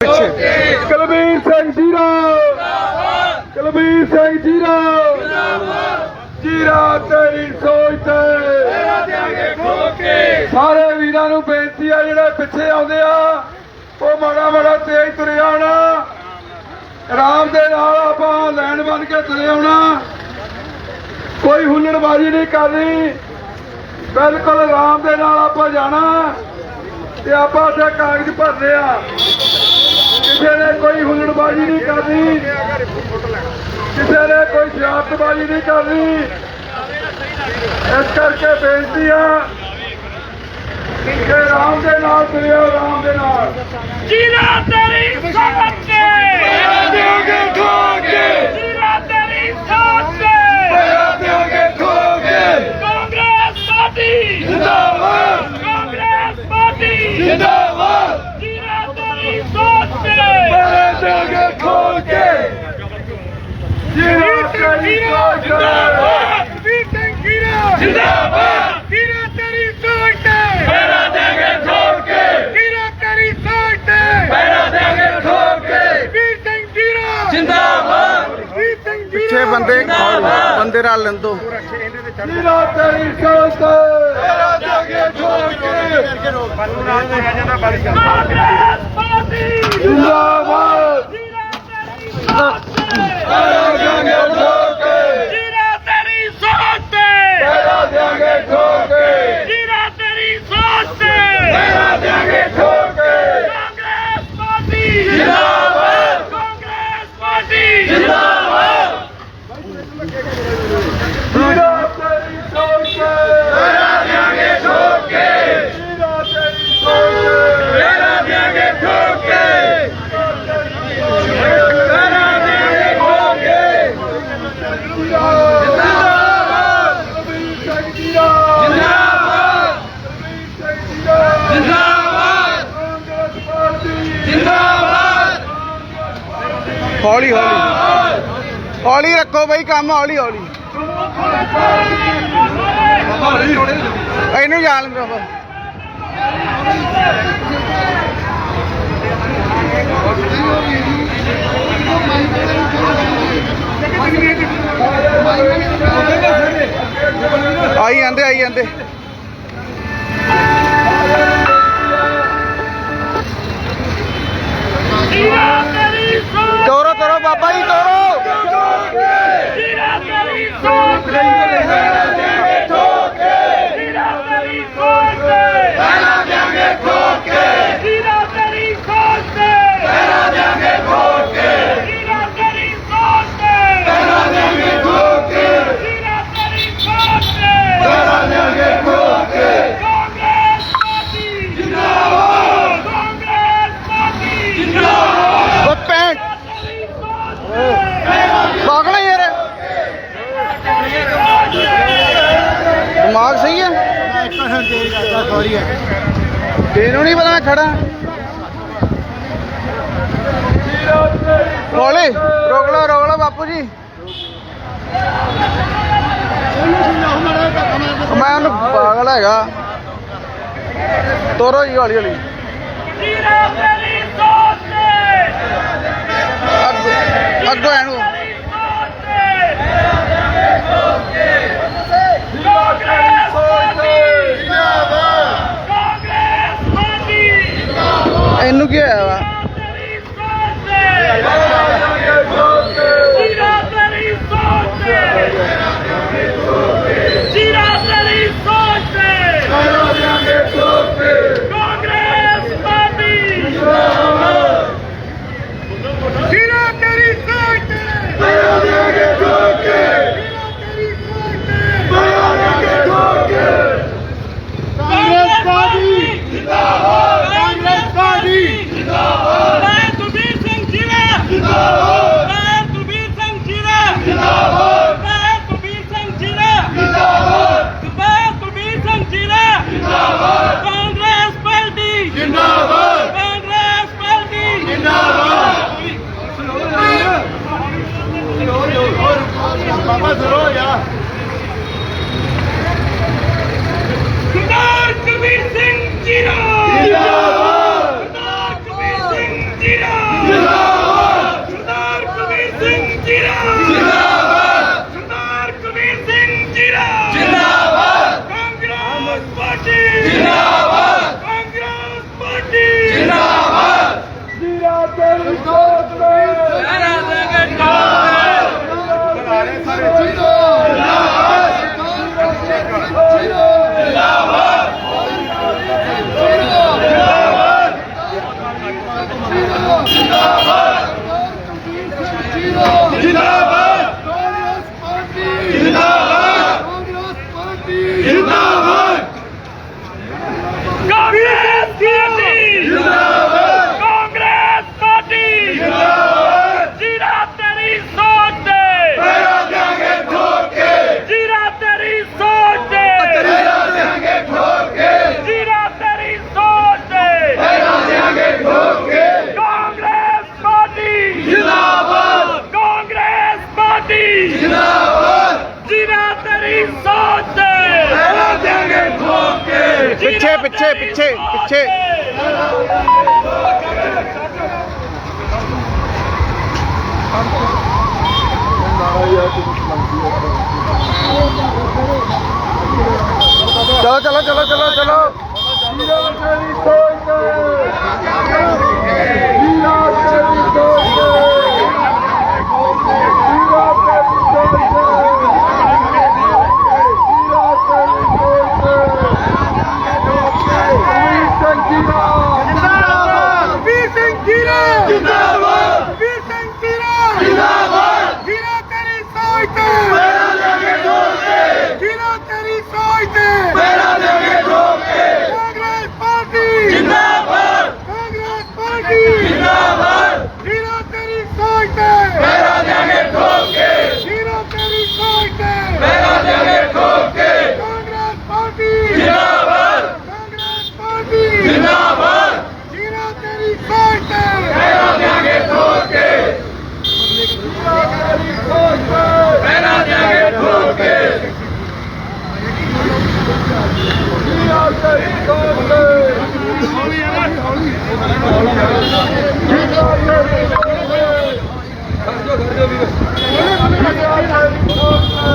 ਪਿੱਛੇ ਕੁਲਬੀਰ ਸਿੰਘ ਜੀਰਾ। ਕੁਲਬੀਰ ਸਿੰਘ ਜੀਰਾ। ਜੀਰਾ ਤੇਰੀ ਸੋਚ ਤੇ। ਸਾਰੇ ਵੀਰਾਂ ਨੂੰ ਬੇਨਤੀ ਆ, ਜਿਹੜੇ ਪਿੱਛੇ ਆਉਂਦੇ ਆ, ਉਹ ਮਾੜਾ ਮਾੜਾ ਤੇਜ਼ ਤੁਰੇ ਆਉਣਾ। ਆਰਾਮ ਦੇ ਨਾਲ ਆਪਾਂ ਲੈਣ ਬਣ ਕੇ ਤੁਰੇ ਆਉਣਾ। ਕੋਈ ਹੁੱਲੜਬਾਜ਼ੀ ਨਹੀਂ ਕਰਨੀ। ਬਿਲਕੁਲ ਆਰਾਮ ਦੇ ਨਾਲ ਆਪਾਂ ਜਾਣਾ ਤੇ ਆਪਾਂ ਉੱਥੇ ਕਾਗਜ਼ ਭਰਨੇ ਆ। ਕਿਸੇ ਨੇ ਕੋਈ ਹੁੱਲੜਬਾਜ਼ੀ ਨਹੀਂ ਕਰਨੀ। ਕਿਸੇ ਨੇ ਕੋਈ ਸ਼ਰਾਰਤਬਾਜ਼ੀ ਨਹੀਂ ਕਰਨੀ। ਇਸ ਕਰਕੇ ਬੇਨਤੀ ਆ ਕਿ ਆਰਾਮ ਦੇ ਨਾਲ ਤੁਰਿਓ, ਰਾਮ ਦੇ ਨਾਲ। ਜੀਰਾ ਤੇਰੀ ਸੋਚ ਦਿਓਗੇ ਠੋਕੇ ਜੀਰਾ ਤੇਰੀ ਸੋਚ ਦਿਓਗੇ ਠੋਕੇ ਕਾਂਗਰਸ ਪਾਰਟੀ। ਜਿੰਦਾਬਾਦ ਕਾਂਗਰਸ ਪਾਰਟੀ। ਜਿੰਦਾਬਾਦ ਜੀਰਾ ਤੇਰੀ ਸੋਚ ਦਿਓਗੇ ਠੋਕੇ ਜੀਰਾ ਤੇਰੀ ਸੋਚ ਵੀਰ ਸਿੰਘ ਜੀਰਾ ਜਿੰਦਾਬਾਦ ਜੀਰਾ ਤੇਰੀ ਸੋਚ ਤੇ ਮੇਰਾ ਦੇਗੇ ਠੋਕੇ ਜੀਰਾ ਤੇਰੀ ਸੋਚ ਤੇ ਮੇਰਾ ਦੇਗੇ ਠੋਕੇ ਵੀਰ ਸਿੰਘ ਜੀਰਾ ਜਿੰਦਾਬਾਦ ਵੀਰ ਸਿੰਘ ਜੀਰਾ ਪਿੱਛੇ ਬੰਦੇ ਬੰਦੇ ਰਲ ਲੈਣ ਦੋ ਜੀਰਾ ਤੇਰੀ ਸੋਚ ਮੇਰਾ ਦੇਗੇ ਠੋਕੇ ਕਾਂਗਰਸ! ਪਾਰਟੀ ਜਿੰਦਾਬਾਦ ਜੀਰਾ ਤੇਰੀ ਸੋਚ ਮੇਰਾ ਦੇਗੇ ਠੋਕੇ ਜੀਰਾ ਤੇਰੀ ਸੋਚ ਤੇ ਮੇਰਾ ਦੇਗੇ ਠੋਕੇ ਜੀਰਾ ਤੇਰੀ ਸੋਚ ਤੇ ਮੇਰਾ ਦੇਗੇ ਠੋਕੇ ਕਾਂਗਰਸ ਪਾਰਟੀ ਜਿੰਦਾਬਾਦ ਕਾਂਗਰਸ ਪਾਰਟੀ ਜਿੰਦਾਬਾਦ ਜੀਰਾ ਤੇਰੀ ਸੋਚ ਮੇਰਾ ਦੇਗੇ ਠੋਕੇ ਜੀਰਾ ਤੇਰੀ ਸੋਚ ਮੇਰਾ ਦੇਗੇ ਠੋਕੇ ਮੇਰਾ ਦੇਗੇ ਠੋਕੇ ਜਿੰਦਾਬਾਦ ਕਬੀਰ ਸਿੰਘ ਜੀਰਾ ਜਿੰਦਾਬਾਦ ਕਬੀਰ ਸਿੰਘ ਜੀਰਾ ਜਿੰਦਾਬਾਦ ਕਾਂਗਰਸ ਪਾਰਟੀ ਜਿੰਦਾਬਾਦ ਹੌਲੀ ਹੌਲੀ ਰੱਖੋ ਬਈ, ਕੰਮ ਹੌਲੀ ਹੌਲੀ। ਇਹਨੂੰ ਜਾਣ ਦਿਓ ਬਸ। ਆਈ ਜਾਂਦੇ ਆਈ ਜਾਂਦੇ। ਤੋਰੋ ਤੋਰੋ, ਬਾਬਾ ਜੀ, ਤੋਰੋ। ਜੀਰਾ ਤੇਰੀ ਸੋਚ ਜੀਰਾ ਤੇਰੀ ਸੋਚ ਜੀਰਾ ਤੇਰੀ ਸੋਚ ਜੀਰਾ ਤੇਰੀ ਸੋਚ ਜੀਰਾ ਤੇਰੀ ਸੋਚ ਜੀਰਾ ਤੇਰੀ ਸੋਚ ਕਾਂਗਰਸ ਪਾਰਟੀ ਜਿੰਦਾਬਾਦ ਕਾਂਗਰਸ ਪਾਰਟੀ ਜਿੰਦਾਬਾਦ ਉਹ ਪੈਂਟ ਤੇਰੀ ਸੋਚ ਪਾਗਲ ਹੈ ਯਾਰ ਦਿਮਾਗ ਸਹੀ ਹੈ ਤੈਨੂੰ ਨਹੀਂ ਹੌਲੀ ਰੋਕ ਲਓ ਰੋਕ ਲਓ ਬਾਪੂ ਜੀ। ਮੈਂ ਉਹਨੂੰ ਪਾਗਲ ਹੈਗਾ। ਤੋਰੋ ਜੀ ਹੌਲੀ ਹੌਲੀ। ਜੀਰਾ ਤੇਰੀ ਅੱਗੋਂ ਅੱਗੋਂ ਇਹਨੂੰ ਤੇਰੀ ਸੋਚ ਕਾਂਗਰਸ ਪਾਰਟੀ ਕਾਂਗਰਸ ਪਾਰਟੀ ਇਹਨੂੰ ਕੀ ਹੋਇਆ ਵਾ ਚਲੋ ਚਲੋ ਚਲੋ ਚਲੋ ਚਲੋ ਜੀਰਾ ਤੇਰੀ ਸੋਚ ਤੇ ਜੀਰਾ ਤੇਰੀ ਸੋਚ ਤੇ ਜੀਰਾ ਤੇਰੀ ਸੋਚ ਤੇ ਜੀਰਾ ਤੇਰੀ ਸੋਚ ਤੇ ਵੀਰ ਸਿੰਘ ਜੀਰਾ ਜਿੰਦਾਬਾਦ ਵੀਰ ਸਿੰਘ ਜੀਰਾ ਜਿੰਦਾਬਾਦ ਵੀਰ ਸਿੰਘ ਜੀਰਾ ਜਿੰਦਾਬਾਦ ਜੀਰਾ ਤੇਰੀ ਸੋਚ ਤੇ ਮੇਰਾ ਦੇਗੇ ਠੋਕ ਕੇ ਜੀਰਾ ਤੇਰੀ ਸੋਚ ਤੇ ਮੇਰਾ ਦੇਗੇ ਠੋਕ ਕੇ ਕਾਂਗਰਸ ਪਾਰਟੀ ਜਿੰਦਾਬਾਦ ਕਾਂਗਰਸ ਪਾਰਟੀ ਜਿੰਦਾਬਾਦ ਜੀਰਾ ਤੇਰੀ ਸੋਚ ਤੇ ਮੇਰਾ ਦੇਗੇ ਠੋਕ ਕੇ ਜੀਰਾ ਤੇਰੀ ਸੋਚ ਤੇ ਮੇਰਾ ਦੇਗੇ ਠੋਕ ਕੇ ਕਾਂਗਰਸ ਪਾਰਟੀ ਜਿੰਦਾਬਾਦ ਕਾਂਗਰਸ ਪਾਰਟੀ ਜਿੰਦਾਬਾਦ ਜੀਰਾ ਤੇਰੀ ਸੋਚ ਤੇ ਮੇਰਾ ਦੇਗੇ ਠੋਕ ਕੇ ਜੀਰਾ ਤੇਰੀ ਸੋਚ ਤੇ ਮੇਰਾ ਦੇਗੇ ਠੋਕ ਕੇ ਜੀਰਾ ਤੇਰੀ ਸੋਚ ਤੇ ਹੌਲੀ ਹੌਲੀ ਜੀਰਾ ਤੇਰੀ ਸੋਚ ਤੇ ਖਰਜੋ ਖਰਜੋ ਵੀਰ ਜੀਰਾ ਤੇਰੀ ਸੋਚ ਤੇ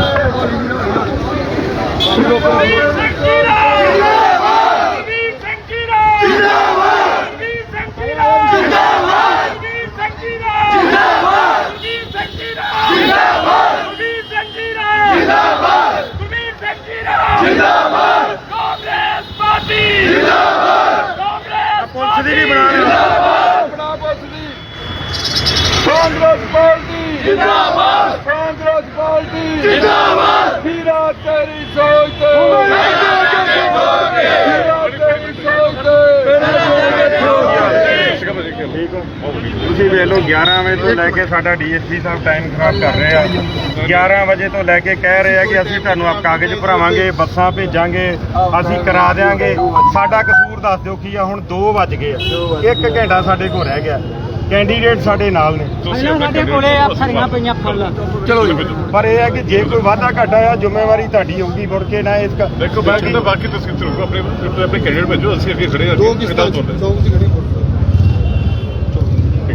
ਵੀਰ ਸਿੰਘ ਜੀਰਾ ਜਿੰਦਾਬਾਦ ਵੀਰ ਸਿੰਘ ਜੀਰਾ ਜਿੰਦਾਬਾਦ ਵੀਰ ਸਿੰਘ ਜੀਰਾ ਜਿੰਦਾਬਾਦ ਵੀਰ ਸਿੰਘ ਜੀਰਾ ਜਿੰਦਾਬਾਦ ਵੀਰ ਸਿੰਘ ਜੀਰਾ ਜਿੰਦਾਬਾਦ ਵੀਰ ਸਿੰਘ ਜੀਰਾ ਜਿੰਦਾਬਾਦ ਵੀਰ ਸਿੰਘ ਜੀਰਾ ਜਿੰਦਾਬਾਦ ਕਾਂਗਰਸ ਪਾਰਟੀ ਜਿੰਦਾਬਾਦ ਕਾਂਗਰਸ ਪੁਲਿਸ ਦੀ ਵੀ ਆਪਣਾ ਬਸਦੀ ਕਾਂਗਰਸ ਪਾਰਟੀ ਜਿੰਦਾਬਾਦ ਕਾਂਗਰਸ ਪਾਰਟੀ ਜਿੰਦਾਬਾਦ ਵੀਰਾ ਤੇਰੀ ਸੋਚ ਤੇ ਵੀਰਾ ਤੇਰੀ ਸੋਚ ਤੇ ਲਓ 11 ਵਜੇ ਤੋਂ ਲੈ ਕੇ ਸਾਡਾ ਡੀਐਸਪੀ ਸਾਹਿਬ ਟਾਈਮ ਖਰਾਬ ਕਰ ਰਹੇ ਆ। 11 ਵਜੇ ਤੋਂ ਲੈ ਕੇ ਕਹਿ ਰਹੇ ਆ ਕਿ ਅਸੀਂ ਤੁਹਾਨੂੰ ਆਪ ਕਾਗਜ਼ ਭਰਾਵਾਂਗੇ ਬੱਸਾਂ ਭੇਜਾਂਗੇ ਅਸੀਂ ਕਰਾ ਦੇਾਂਗੇ ਸਾਡਾ ਕਸੂਰ ਦੱਸ ਦਿਓ ਕੀ ਆ ਹੁਣ 2 ਵੱਜ ਗਏ ਆ। ਇੱਕ ਘੰਟਾ ਸਾਡੇ ਕੋਲ ਰਹਿ ਗਿਆ। ਕੈਂਡੀਡੇਟ ਸਾਡੇ ਨਾਲ ਨੇ। ਸਾਡੇ ਕੋਲੇ ਆ ਫਰੀਆਂ ਪਈਆਂ ਫੁੱਲ। ਚਲੋ ਜੀ ਪਰ ਇਹ ਹੈ ਕਿ ਜੇ ਕੋਈ ਵਾਧਾ ਘਾਟਾ ਆ ਜ਼ਿੰਮੇਵਾਰੀ ਤੁਹਾਡੀ ਹੋਊਗੀ ਮੁੜ ਕੇ ਨਾ ਇਸ ਦੇਖੋ ਬਾਕੀ ਤਾਂ ਬਾਕੀ ਤੁਸੀਂ ਚਲੋ ਆਪਣੇ ਆਪਣੇ ਕੈਂਡੀਡੇਟ ਭੇਜੋ ਅਸੀਂ ਅੱਗੇ ਖੜੇ ਹਾਂ ਦੋ ਕਿਸ਼ਤਾਂ ਦੋ ਠੀਕ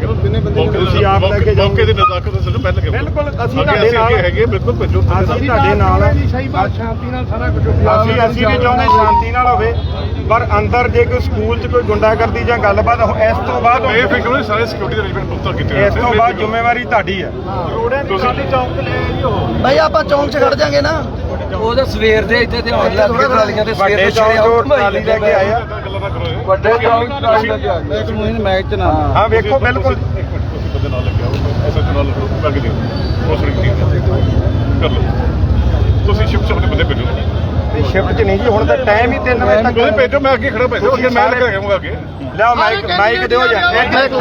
ਹੈ ਤੁਸੀਂ ਆਪ ਲੈ ਕੇ ਜਾਓ। ਮੌਕੇ ਦੀ ਨਜ਼ਾਕਤ ਦਾ ਸਿਰਫ ਪਹਿਲਾਂ ਬਿਲਕੁਲ, ਅਸੀਂ ਤੁਹਾਡੇ ਨਾਲ ਹੈਗੇ ਬਿਲਕੁਲ ਭੇਜੋ ਅਸੀਂ ਤੁਹਾਡੇ ਨਾਲ। ਸਹੀ ਬਾਤ ਸ਼ਾਂਤੀ ਨਾਲ ਸਾਰਾ ਕੁਝ ਅਸੀਂ ਅਸੀਂ ਵੀ ਚਾਹੁੰਦੇ ਸ਼ਾਂਤੀ ਨਾਲ ਹੋਵੇ ਪਰ ਅੰਦਰ ਜੇ ਕੋਈ ਸਕੂਲ 'ਚ ਕੋਈ ਗੁੰਡਾਗਰਦੀ ਜਾਂ ਗੱਲਬਾਤ ਇਸ ਤੋਂ ਬਾਅਦ ਇਹ ਫਿਕਰ ਨਹੀਂ ਸਾਰੇ ਸਿਕਿਉਰਿਟੀ ਅਰੇਂਜਮੈਂਟ ਪੁੱਤਰ ਕੀਤੇ ਹੋਏ ਇਸ ਤੋਂ। ਬਾਅਦ ਜ਼ਿੰਮੇਵਾਰੀ ਤੁਹਾਡੀ ਹੈ ਰੋੜਿਆਂ ਦੀ ਖਾਲੀ ਚੌਂਕ ਤੇ ਲੈ ਆਈ ਉਹ। ਭਾਈ ਆਪਾਂ ਚੌਂਕ 'ਚ ਖੜ ਜਾਾਂਗੇ ਨਾ। ਉਹ ਤਾਂ ਸਵੇਰ ਦੇ ਇੱਥੇ ਤੇ ਕੇ ਟਰਾਲੀਆਂ ਤੇ ਸਵੇਰ ਦੇ ਚੌਂਕ ਤੋਂ ਟਰਾਲੀ ਲੈ ਕੇ ਆਏ ਨਾ ਕਰੋ ਇਹ। ਵੱਡੇ ਚੌਂਕ ਟਰਾਲੀ ਲੈ ਕੇ ਆ ਗਏ ਮੈਚ 'ਚ ਨਾ ਹਾਂ। ਵੇਖੋ ਬਿਲਕੁਲ। ਇੱਕ ਮਿੰਟ ਤੁਸੀਂ ਬੰਦੇ ਨਾਲ ਲੱਗਿਆ ਉਹ ਐਸਾ ਨਾਲ ਲੱਗ ਦਿਓ ਉਸ ਰਿੰਗ ਕਰ ਲਓ। ਤੁਸੀਂ ਸ਼ਿਫਟ ਆਪਣੇ ਬੰਦੇ ਭੇਜੋ। ਸ਼ਿਫਟ 'ਚ ਨਹੀਂ ਜੀ ਹੁਣ ਤਾਂ ਟਾਈਮ ਹੀ 3 ਵਜੇ ਬੰਦੇ ਤੱਕ ਭੇਜੋ ਮੈਂ ਅੱਗੇ ਖੜਾ ਭੇਜੋ ਅੱਗੇ ਮੈਂ ਲੱਗਾ ਜਾਊਂਗਾ ਅੱਗੇ। ਲਿਆ ਮਾਈਕ ਮਾਈਕ ਦਿਓ ਜਾਂ ਇੱਕ ਇੱਕ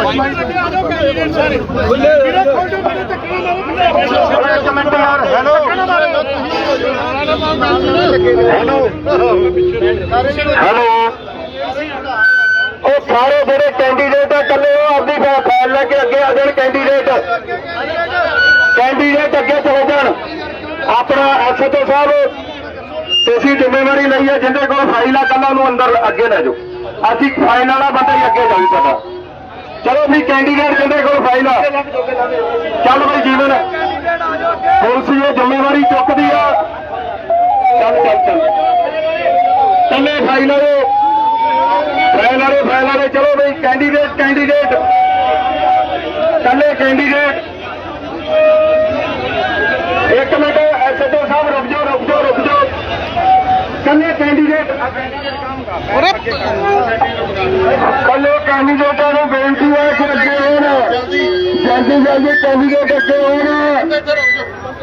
ਇੱਕ ਮਿੰਟ ਯਾਰ। ਹੈਲੋ। ਹੈਲੋ। ਉਹ ਸਾਰੇ ਜਿਹੜੇ ਕੈਂਡੀਡੇਟ ਆ, ਇਕੱਲੇ ਉਹ ਆਪਦੀ ਫਾਈਲ ਲੈ ਕੇ ਅੱਗੇ ਆ ਜਾਣ ਕੈਂਡੀਡੇਟ ਕੈਂਡੀਡੇਟ ਅੱਗੇ ਚਲੇ ਜਾਣ। ਆਪਣਾ ਐਸਓਟੋ ਸਾਹਿਬ, ਤੁਸੀਂ ਜ਼ਿੰਮੇਵਾਰੀ ਲਈ ਹੈ ਜਿੰਦੇ ਕੋਲ ਫਾਈਲ ਆ ਕੱਲਾ ਨੂੰ ਅੰਦਰ ਅੱਗੇ ਲੈ ਜਾਓ। ਅਸੀਂ ਫਾਈਲ ਵਾਲਾ ਬੰਦਾ ਹੀ ਅੱਗੇ ਜਾਊ ਸਾਡਾ। ਚਲੋ ਵੀ ਕੈਂਡੀਡੇਟ ਜਿੰਦੇ ਕੋਲ ਫਾਈਲ ਆ। ਚੱਲ ਬਈ, ਜੀਵਨ। ਪੁਲਿਸ ਇਹ ਜ਼ਿੰਮੇਵਾਰੀ ਚੁੱਕਦੀ ਆ, ਚੱਲ ਚੱਲ ਚੱਲ। ਕੱਲੇ ਫਾਈਲ ਵਾਲੇ ਫਾਈਲ ਵਾਲੇ ਫਾਈਲ ਵਾਲੇ ਚਲੋ ਬਈ ਕੈਂਡੀਡੇਟ ਕੈਂਡੀਡੇਟ ਕੱਲੇ ਕੈਂਡੀਡੇਟ ਇੱਕ ਮਿੰਟ ਐਸਐਚਓ ਸਾਹਿਬ ਰੁਕ ਜਾਓ ਰੁਕ ਜਾਓ ਰੁਕ ਜਾਓ। ਕੱਲੇ ਕੈਂਡੀਡੇਟ ਕੱਲੇ ਕੈਂਡੀਡੇਟਾਂ ਨੂੰ ਬੇਨਤੀ ਹੈ ਕਿ ਅੱਗੇ ਹੋਣ ਜਲਦੀ ਜਲਦੀ ਕੈਂਡੀਡੇਟ ਅੱਗੇ ਹੋਣ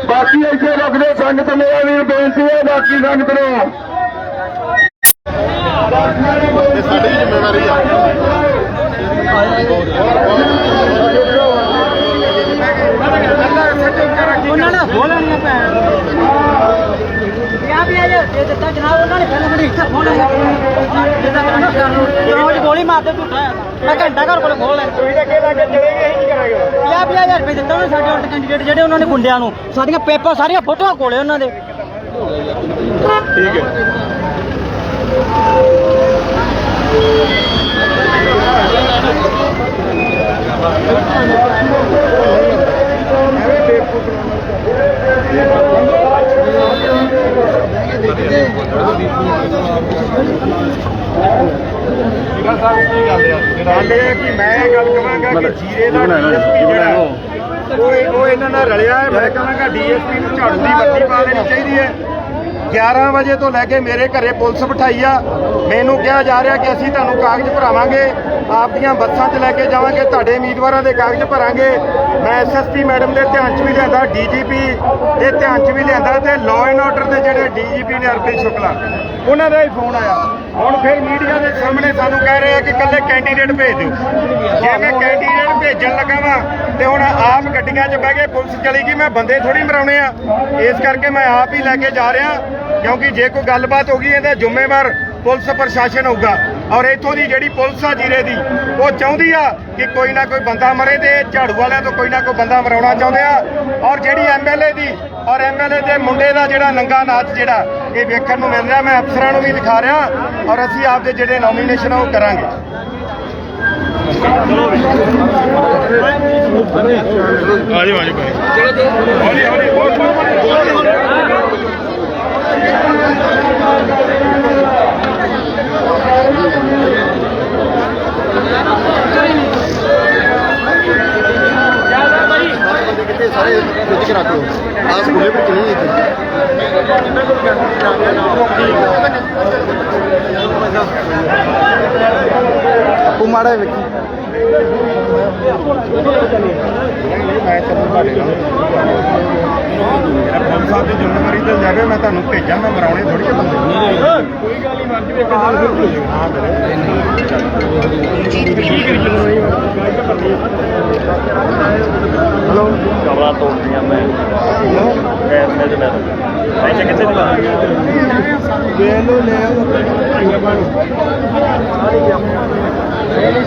ਬਾਕੀ ਇੱਥੇ ਰੱਖਦੇ ਸੰਗਤ ਮੇਰਾ ਵੀ ਬੇਨਤੀ ਹੈ ਬਾਕੀ ਸੰਗਤ ਨੂੰ। ਉਹਨਾਂ ਨੇ ਹੋ ਲੈਣੀਆਂ ਭੈਣ। ਕਿਆ ਵੀ ਆ ਜੇ ਦਿੱਤਾ ਜਨਾਬ ਉਹਨਾਂ ਨੇ ਪਹਿਲਾਂ ਮੈਨੂੰ ਇੱਥੇ ਫੋਨ ਆਇਆ ਜਿੱਦਾਂ ਕਰੰਟ ਕਰ ਲੋ ਰੋਜ਼ ਗੋਲੀ ਮਾਰਦੇ ਝੂਠਾ ਮੈਂ ਘੰਟਾ ਘਰ ਕੋਲ ਖੋਲ ਲੈਣਾ ਤੁਸੀਂ ਤਾਂ ਕਿਹਾ ਕਿ ਚਲੇਗੇ ਹੀ ਨਹੀਂ ਕਰਾਂਗੇ ਕਿਆ ਵੀ ਹਜ਼ਾਰ ਰੁਪਏ ਦਿੱਤਾ ਉਹਨੇ ਸਾਡੇ ਕੈਂਡੀਡੇਟ ਜਿਹੜੇ ਉਹਨਾਂ ਨੇ ਗੁੰਡਿਆਂ ਨੂੰ ਸਾਡੀਆਂ ਪੇਪਰ ਸਾਰੀਆਂ ਫੋਟੋਆਂ ਕੋਲੇ ਉਹਨਾਂ ਦੇ। ਗੱਲ ਇਹ ਹੈ ਕਿ ਮੈਂ ਇਹ ਗੱਲ ਕਹਾਂਗਾ ਕਿ ਜੀਰੇ ਦਾ ਡੀਐਸਪੀ ਜਿਹੜਾ ਉਹ ਉਹ ਇਹਨਾਂ ਨਾਲ ਰਲਿਆ ਹੈ। ਮੈਂ ਕਹਾਂਗਾ ਡੀਐਸਪੀ ਨੂੰ ਝਾੜੂ ਦੀ ਬੱਤੀ ਪਾ ਦੇਣੀ ਚਾਹੀਦੀ ਹੈ। 11 ਵਜੇ ਤੋਂ ਲੈ ਕੇ ਮੇਰੇ ਘਰੇ ਪੁਲਿਸ ਬਿਠਾਈ ਆ। ਮੈਨੂੰ ਕਿਹਾ ਜਾ ਰਿਹਾ ਕਿ ਅਸੀਂ ਤੁਹਾਨੂੰ ਕਾਗਜ਼ ਭਰਾਵਾਂਗੇ, ਆਪਦੀਆਂ ਬੱਸਾਂ 'ਚ ਲੈ ਕੇ ਜਾਵਾਂਗੇ, ਤੁਹਾਡੇ ਉਮੀਦਵਾਰਾਂ ਦੇ ਕਾਗਜ਼ ਭਰਾਂਗੇ। ਮੈਂ ਐਸਐਸਪੀ ਮੈਡਮ ਦੇ ਧਿਆਨ 'ਚ ਵੀ ਲਿਆਂਦਾ ਡੀਜੀਪੀ ਦੇ ਧਿਆਨ 'ਚ ਵੀ ਲਿਆਂਦਾ ਤੇ ਲਾਅ ਐਂਡ ਆਰਡਰ ਦੇ ਜਿਹੜੇ ਡੀਜੀਪੀ ਨੇ ਅਰਪਿਤ ਸ਼ੁਕਲਾ, ਉਹਨਾਂ ਦਾ ਹੀ ਫੋਨ ਆਇਆ। ਹੁਣ ਫਿਰ ਮੀਡੀਆ ਦੇ ਸਾਹਮਣੇ ਸਾਨੂੰ ਕਹਿ ਰਹੇ ਆ ਕਿ ਕੱਲੇ ਕੈਂਡੀਡੇਟ ਭੇਜ ਦਿਓ। ਜੇ ਮੈਂ ਕੈਂਡੀਡੇਟ ਭੇਜਣ ਲੱਗਾ ਵਾ ਤੇ ਹੁਣ ਆਪ ਗੱਡੀਆਂ 'ਚ ਬਹਿ ਕੇ ਪੁਲਿਸ ਚਲੀ ਗਈ, ਮੈਂ ਬੰਦੇ ਥੋੜੀ ਮਰਾਉਣੇ ਆ। ਇਸ ਕਰਕੇ ਮੈਂ ਆਪ ਹੀ ਲੈ ਕੇ ਜਾ ਰਿਹਾ। ਕਿਉਂਕਿ ਜੇ ਕੋਈ ਗੱਲਬਾਤ ਹੋ ਗਈ ਇਹਦਾ ਜ਼ਿੰਮੇਵਾਰ ਪੁਲਿਸ ਪ੍ਰਸ਼ਾਸਨ ਹੋਊਗਾ। ਔਰ ਇੱਥੋਂ ਦੀ ਜਿਹੜੀ ਪੁਲਿਸ ਆ ਜੀਰੇ ਦੀ ਉਹ ਚਾਹੁੰਦੀ ਆ ਕਿ ਕੋਈ ਨਾ ਕੋਈ ਬੰਦਾ ਮਰੇ ਤੇ ਝਾੜੂ ਵਾਲਿਆਂ ਤੋਂ ਕੋਈ ਨਾ ਕੋਈ ਬੰਦਾ ਮਰਾਉਣਾ ਚਾਹੁੰਦੇ ਆ। ਔਰ ਜਿਹੜੀ ਐਮਐਲਏ ਦੀ ਔਰ ਐਮਐਲਏ ਦੇ ਮੁੰਡੇ ਦਾ ਜਿਹੜਾ ਨੰਗਾ ਨਾਚ ਜਿਹੜਾ ਇਹ ਵੇਖਣ ਨੂੰ ਮਿਲ ਰਿਹਾ ਮੈਂ ਅਫਸਰਾਂ ਨੂੰ ਵੀ ਦਿਖਾ ਰਿਹਾ। ਔਰ ਅਸੀਂ ਆਪਦੇ ਜਿਹੜੇ ਨੋਮੀਨੇਸ਼ਨ ਉਹ ਕਰਾਂਗੇ। ਆਜੋ ਆਜੋ ਭਾਈ। ਹੌਲੀ ਹੌਲੀ ਬਹੁਤ ਸਾਰੇ ਵਿੱਚ ਰੱਖ ਲਓ ਆਹ ਸਕੂਲੇ ਵਿੱਚ ਨਹੀਂ ਇੱਥੇ ਆਪੂ ਮਾੜਾ ਵੇਖੀ। ਮੈਂ ਚੱਲੂ ਤੁਹਾਡੇ ਨਾਲ ਪੁਲਿਸ ਸਾਹਿਬ ਦੀ ਜ਼ਿੰਮੇਵਾਰੀ ਤੇ ਜਾਵੇ ਮੈਂ ਤੁਹਾਨੂੰ ਭੇਜਾਂ ਮੈਂ ਮਰਾਉਣੇ ਥੋੜੀ ਜਿਹੇ ਬੰਦੇ ਕੋਈ ਗੱਲ ਨਹੀਂ ਮਰਜ਼ੀ ਵੇਖ ਹਾਂ ਹਲੋ ਕਮਰਾ ਤੋੜ ਦਿਆ ਮੈਂ। ਗੈਸ ਮੈਂ ਤੇ ਕਿੱਥੇ ਲੈ ਲੋ ਲੈ ਆਓ। ਚਲ ਉੱਥੋਂ ਲੈ ਮੈਂ ਇੱਕ ਮਿੰਟ ਗੱਲ ਕਰਦੇ ਫਿਰ ਕਹਿੰਦਾ ਮੇਰੇ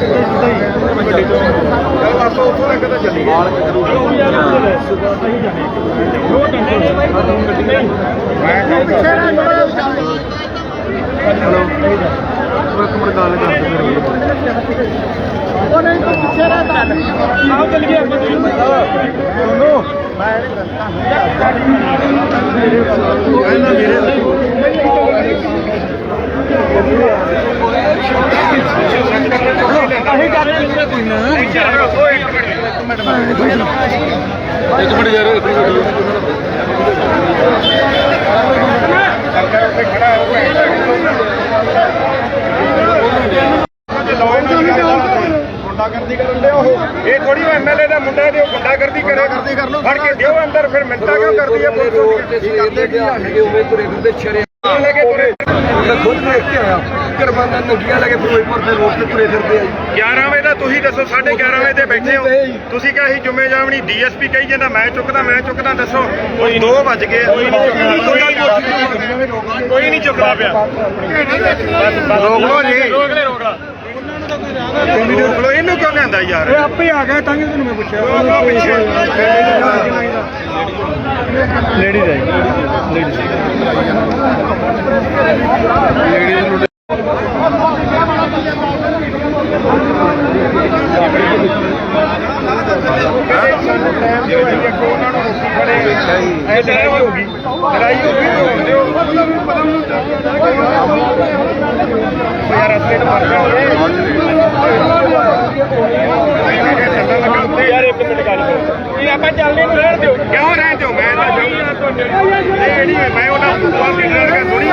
ਅਸੀਂ ਕਰ ਰਹੇ ਕੋਈ ਨਾ ਇੱਕ ਮਿੰਟ ਇੱਕ ਮਿੰਟ ਯਾਰ ਇੱਕ ਮਿੰਟ ਸਰਕਾਰ ਉੱਤੇ ਖੜਾ ਹੈ ਗੁੰਡਾਗਰਦੀ ਕਰਨ ਦੇ ਉਹ ਇਹ ਥੋੜੀ ਐਮਐਲਏ ਦਾ ਮੁੰਡਾ ਤੇ ਉਹ ਗੁੰਡਾਗਰਦੀ ਕਰੇ ਕਰਦੀ ਕਰ ਲੋ ਫੜ ਕੇ ਦਿਓ ਅੰਦਰ ਫਿਰ ਮਿੰਤਾ ਕਿਉਂ ਕਰਦੀ ਹੈ ਕਰਦੇ ਕੀ ਆਣਗੇ ਉਵੇਂ ਤੁਰੇ ਫਿਰਦੇ ਛਰੇ ਲੈ ਕੇ ਤੁਰੇ ਮੈਂ ਖੁਦ ਦੇਖ ਕੇ ਆਇਆ। ਕਰਮਾਨਾ ਨੰਗੀਆਂ ਲੈ ਕੇ ਫਿਰੋਜ਼ਪੁਰ ਦੇ ਰੋਡ ਤੇ ਤੁਰੇ ਫਿਰਦੇ ਆ 11 ਵਜੇ ਦਾ ਤੁਸੀਂ ਦੱਸੋ 11:30 ਵਜੇ ਤੇ ਬੈਠੇ ਹੋ। ਤੁਸੀਂ ਕਿਹਾ ਸੀ ਜੁਮੇ ਜਾਵਣੀ ਡੀਐਸਪੀ ਕਹੀ ਜਾਂਦਾ ਮੈਂ ਚੁੱਕਦਾ ਮੈਂ ਚੁੱਕਦਾ ਦੱਸੋ। ਹੁਣ 2 ਵੱਜ ਗਏ। ਕੋਈ ਨਹੀਂ ਚੁੱਕਦਾ। ਪਿਆ। ਰੋਕ ਲੋ ਜੀ। ਰੋਕ ਲੈ। ਰੋਕ ਲਾ ਰੋਕ ਲੋ ਇਹਨੂੰ ਕਿਉਂ ਲਿਆਂਦਾ ਯਾਰ? ਇਹ ਆਪੇ ਆ ਗਿਆ ਤਾਂ ਤੈਨੂੰ ਮੈਂ ਪੁੱਛਿਆ। ਲੇਡੀਜ਼ ਹੈ ਲੜਾਈ ਹੋ ਗਈ। ਲੜਾਈ ਹੋ ਗਈ। ਯਾਰ ਇੱਕ ਮਿੰਟ ਗੱਲ ਕਰੋ। ਇਹ ਆਪਾਂ ਚੱਲਨੇ ਨੂੰ ਰਹਿਣ ਦਿਓ। ਕਿਉਂ ਰਹਿਣ ਦਿਓ? ਮੈਂ ਤਾਂ ਜਾਊਂਗਾ ਨਹੀਂ ਨਹੀਂ ਮੈਂ ਉਹਨਾਂ ਨੂੰ ਪਾਸ ਨਹੀਂ ਰਹਿਣ ਥੋੜੀ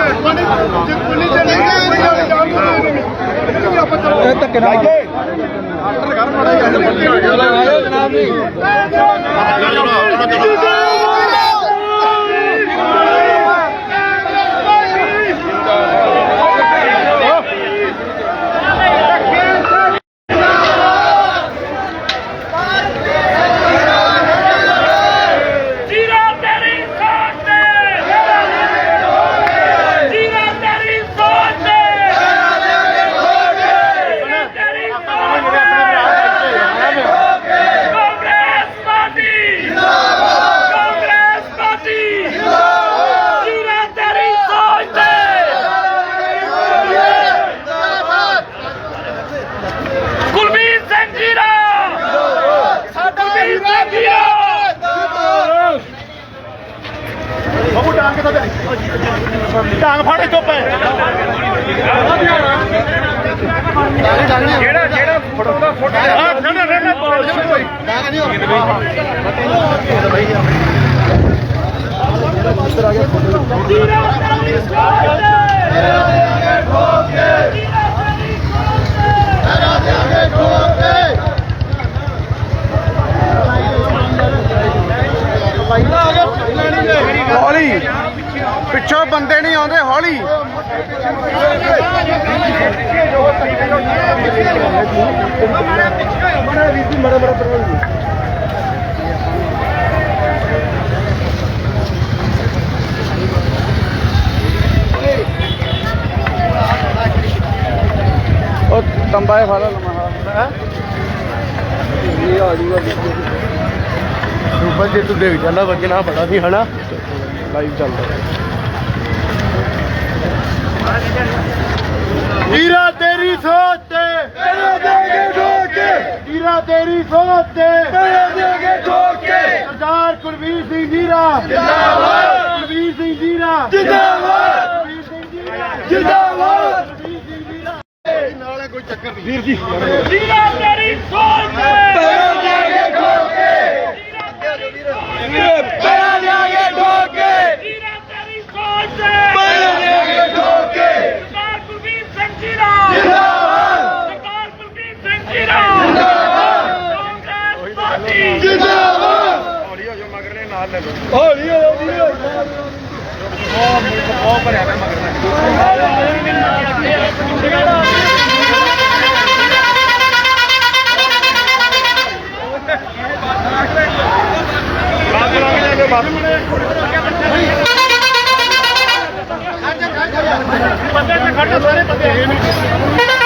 ਧੱਕੇ ਨਾਲ ਜੀਰਾ ਤੇਰੀ ਸੋਚ ਤੇ ਜੀਰਾ ਤੇਰੀ ਸੋਚ ਤੇ ਜੀਰਾ ਤੇਰੀ ਸੋਚ ਤੇ ਕਾਂਗਰਸ ਪਾਰਟੀ ਕਾਂਗਰਸ ਪਾਰਟੀ ਜੀਰਾ ਤੇਰੀ ਸੋਚ ਤੇ ਕੁਲਬੀਰ ਸਿੰਘ ਜੀਰਾ ਸਾਡਾ ਵੀਰ ਜੀਰਾ ਜਿਹੜਾ ਜਿਹੜਾ ਫੋਟੋ ਫੋਟੋ ਆ ਠੰਡਾ ਠੰਡਾ ਹੌਲੀ ਪਿੱਛੋਂ ਬੰਦੇ ਨਹੀਂ ਆਉਂਦੇ, ਹੌਲੀ। ਉਹ ਤੰਬਾ ਇਹ ਫਾਲਾ ਲਮਾ ਹੈ? ਇਹ ਆ ਜੂਗਾ ਸੁਪਰ ਜੇ ਤੂੰ ਦੇਖ ਜਾਂਦਾ ਵੱਜਣਾ ਬੜਾ ਸੀ, ਹਨਾ? ਲਾਈਵ ਚੱਲਦਾ। ਵੀਰਾ ਤੇਰੀ ਸੋਚ ਤੇ। ਤੇਰੇ ਦੇਗੇ ਠੋਕ ਕੇ। ਵੀਰਾ ਤੇਰੀ ਸੋਚ ਤੇ। ਤੇਰੇ ਦੇਗੇ ਠੋਕ ਕੇ। ਸਰਦਾਰ ਕੁਲਵੀਰ ਸਿੰਘ ਜੀਰਾ। ਜਿੰਦਾਬਾਦ। ਕੁਲਵੀਰ ਸਿੰਘ ਜੀਰਾ। ਜਿੰਦਾਬਾਦ। ਕੁਲਵੀਰ ਸਿੰਘ ਜੀਰਾ। ਜਿੰਦਾਬਾਦ। ਨਾਲੇ ਕੋਈ ਚੱਕਰ ਨਹੀਂ। ਵੀਰ ਜੀ। ਜੀਰਾ ਤੇਰੀ ਸੋਚ ਤੇ। ਤੇਰੇ ਦੇਗੇ ਠੋਕ ਕੇ। ਤੇਰੇ ਦੇਗੇ ਠੋਕ ਕੇ। ਜੀਰਾ ਤੇਰੀ ਸੋਚ ਤੇ। ਹੌਲੀ ਹੌਲੀ ਉਹ ਭਰਿਆ ਮੈਂ ਮਗਰ ਨਾ ਬੰਦੇ ਖੜੇ ਸਾਰੇ ਬੰਦੇ